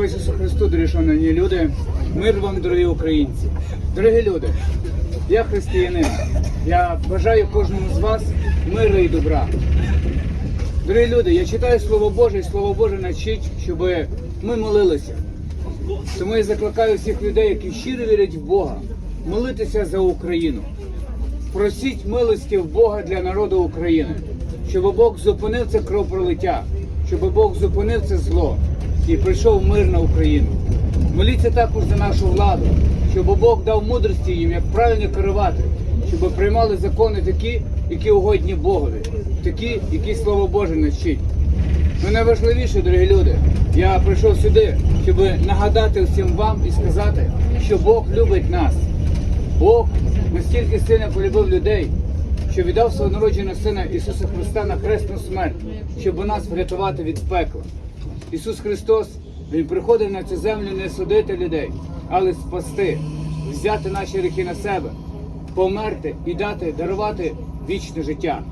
Слава Ісусу Христу, дорогі шановні люди, мир вам, дорогі українці. Дорогі люди, я християнин. Я бажаю кожному з вас миру і добра. Дорогі люди, я читаю Слово Боже, і Слово Боже навчить, щоб ми молилися. Тому я закликаю всіх людей, які щиро вірять в Бога, молитися за Україну. Просіть милості в Бога для народу України, щоб Бог зупинив це кровопролиття, щоб Бог зупинив це зло і прийшов мир на Україну. Моліться також за нашу владу, щоб Бог дав мудрості їм, як правильно керувати, щоб приймали закони такі, які угодні Богові, такі, які Слово Боже навчить. Ну найважливіше, дорогі люди, я прийшов сюди, щоб нагадати всім вам і сказати, що Бог любить нас. Бог настільки сильно полюбив людей, що віддав свого народженого Сина Ісуса Христа на хресну смерть, щоб нас врятувати від пекла. Ісус Христос Він приходив на цю землю не судити людей, але спасти, взяти наші гріхи на себе, померти і дати, дарувати вічне життя.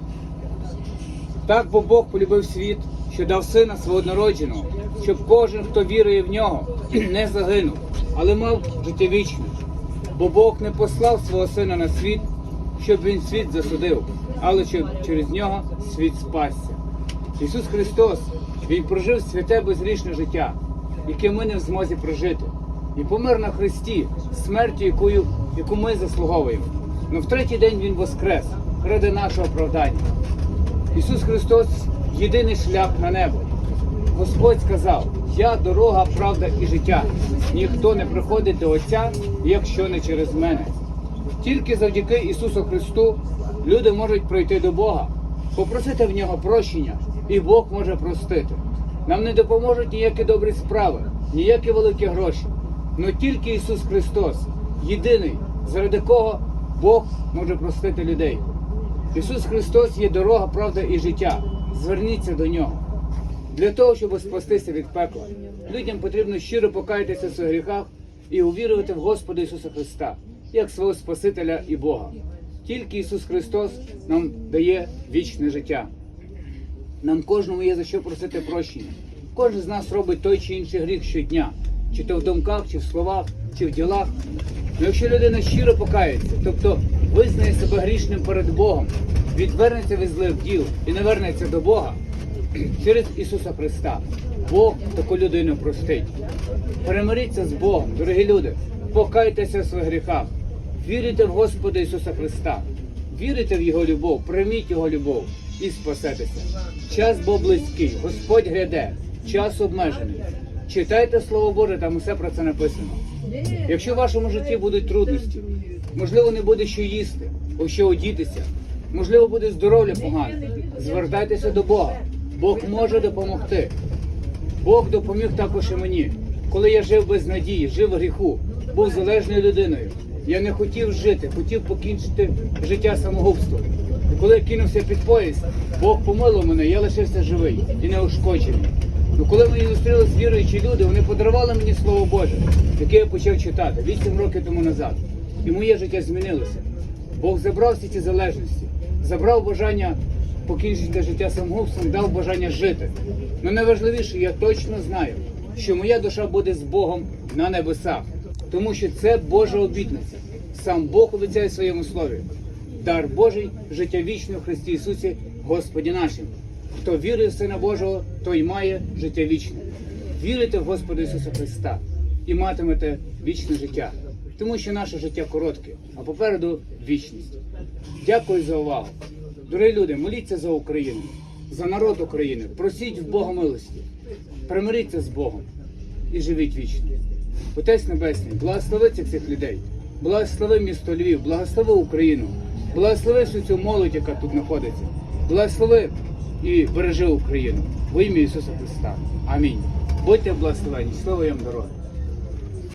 Так бо Бог полюбив світ, що дав сина свого однородженого, щоб кожен, хто вірує в нього, не загинув, але мав життя вічне. Бо Бог не послав свого сина на світ, щоб він світ засудив, але щоб через нього світ спасся. Ісус Христос, Він прожив святе безгрішне життя, яке ми не в змозі прожити, і помер на Христі, смертю, якою, яку ми заслуговуємо. Но в третій день Він воскрес ради нашого оправдання. Ісус Христос єдиний шлях на небо. Господь сказав: Я дорога, правда і життя. Ніхто не приходить до Отця, якщо не через мене. Тільки завдяки Ісусу Христу люди можуть пройти до Бога, попросити в нього прощення, і Бог може простити. Нам не допоможуть ніякі добрі справи, ніякі великі гроші. Но тільки Ісус Христос, єдиний, заради кого Бог може простити людей. Ісус Христос є дорога, правда і життя. Зверніться до нього. Для того, щоб спастися від пекла, людям потрібно щиро покаятися в своїх гріхах і увірувати в Господа Ісуса Христа, як свого Спасителя і Бога. Тільки Ісус Христос нам дає вічне життя. Нам кожному є за що просити прощення. Кожен з нас робить той чи інший гріх щодня, чи то в думках, чи в словах, чи в ділах. Ну, якщо людина щиро покається, тобто визнає себе грішним перед Богом, відвернеться від злих діл і не вернеться до Бога через Ісуса Христа, Бог таку людину простить. Перемиріться з Богом, дорогі люди, покайтеся в своїх гріхах, вірите в Господа Ісуса Христа, вірите в Його любов, прийміть Його любов і спасетеся. Час бо близький, Господь гряде, час обмежений. Читайте Слово Боже, там усе про це написано. Якщо в вашому житті будуть трудності, можливо, не буде що їсти, у що одітися, можливо, буде здоров'я погане, звертайтеся до Бога. Бог може допомогти. Бог допоміг також і мені. Коли я жив без надії, жив в гріху, був залежною людиною. Я не хотів жити, хотів покінчити життя самогубством. Коли я кинувся під поїзд, Бог помилував мене, я лишився живий і неушкоджений. Ну коли мені зустрілись віруючі люди, вони подарували мені Слово Боже, яке я почав читати 8 років тому назад. І моє життя змінилося. Бог забрав всі ці залежності, забрав бажання покінчити життя самогубством, дав бажання жити. Ну найважливіше, я точно знаю, що моя душа буде з Богом на небесах, тому що це Божа обітниця. Сам Бог обіцяє своєму слові. Дар Божий, життя вічне в Христі Ісусі, Господі нашим. Хто вірує в Сина Божого, той має життя вічне. Вірите в Господа Ісуса Христа і матимете вічне життя, тому що наше життя коротке, а попереду вічність. Дякую за увагу. Дорогі люди, моліться за Україну, за народ України, просіть в Бога милості, примиріться з Богом і живіть вічно. Отець Небесний, благослови цих цих людей, благослови місто Львів, благослови Україну, благослови всю цю молодь, яка тут знаходиться, благослови і бережи Україну во ім'я Ісуса Христа. Амінь. Будьте благословені, слово вам дороги.